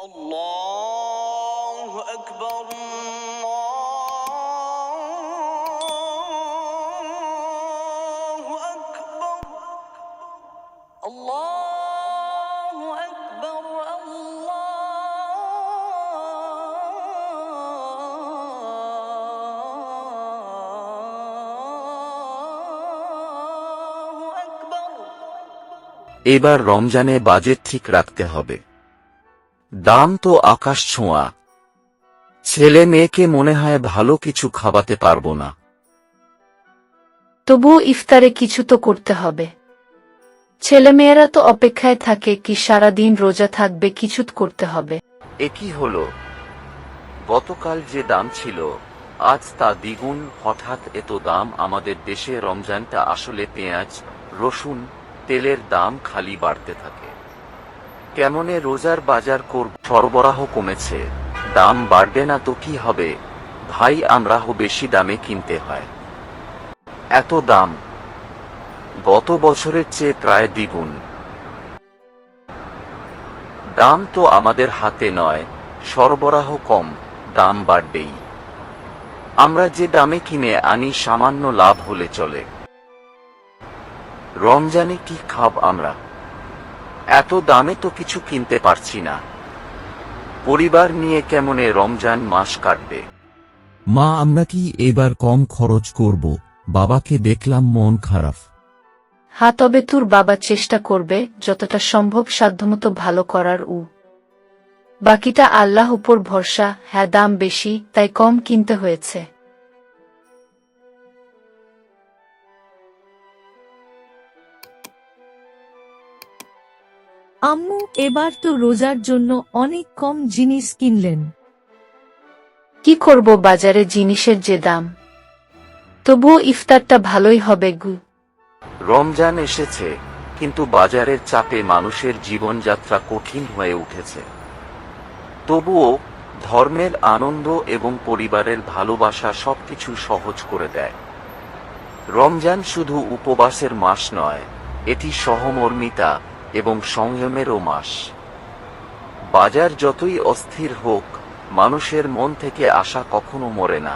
الله أكبر الله أكبر الله أكبر الله أكبر এবার রমজানে বাজেট ঠিক রাখতে হবে দাম তো আকাশ ছোঁয়া। ছেলে মেয়েকে মনে হয় ভালো কিছু খাওয়াতে পারব না। তবুও ইফতারে কিছু তো করতে হবে। ছেলেমেয়েরা তো অপেক্ষায় থাকে কি সারা দিন রোজা থাকবে কিছু করতে হবে। এ কি হলো? গতকাল যে দাম ছিল আজ তা দ্বিগুণ। হঠাৎ এত দাম আমাদের দেশে রমজানটা আসলে পেঁয়াজ রসুন তেলের দাম খালি বাড়তে থাকে। কেমনে রোজার বাজার করব? সরবরাহ কমেছে। দাম বাড়বে না তো কি হবে? ভাই আমরাও বেশি দামে কিনতে হয়। এত দাম। গত বছরের চেয়ে প্রায় দ্বিগুণ। দাম তো আমাদের হাতে নয়। সরবরাহ কম, দাম বাড়বেই। আমরা যে দামে কিনে আনি, সামান্য লাভ হলে চলে। রমজানে কি খাব আমরা? এত দামে তো কিছু কিনতে পারছি না। পরিবার নিয়ে কেমনে রমজান মাস কাটবে? মা আমরা কি এবার কম খরচ করব? বাবাকে দেখলাম মন খারাপ। হা তবে তোর বাবা চেষ্টা করবে যতটা সম্ভব সাধ্যমতো ভালো করার উ। বাকিটা আল্লাহ উপর ভরসা হ্যাঁ দাম বেশি তাই কম কিনতে হয়েছে। আম্মু এবার তো রোজার জন্য অনেক কম জিনিস কিনলেন। কি করব বাজারে জিনিসের যে দাম? তবুও ইফতারটা ভালোই হবে গু। রমজান এসেছে কিন্তু বাজারের চাপে মানুষের জীবনযাত্রা কঠিন হয়ে উঠেছে। তবুও ধর্মের আনন্দ এবং পরিবারের ভালোবাসা সবকিছু সহজ করে দেয়। রমজান শুধু উপবাসের মাস নয় এটি সহমর্মিতা এবং সংযমেরও মাস। বাজার যতই অস্থির হোক মানুষের মন থেকে আশা কখনো মরে না।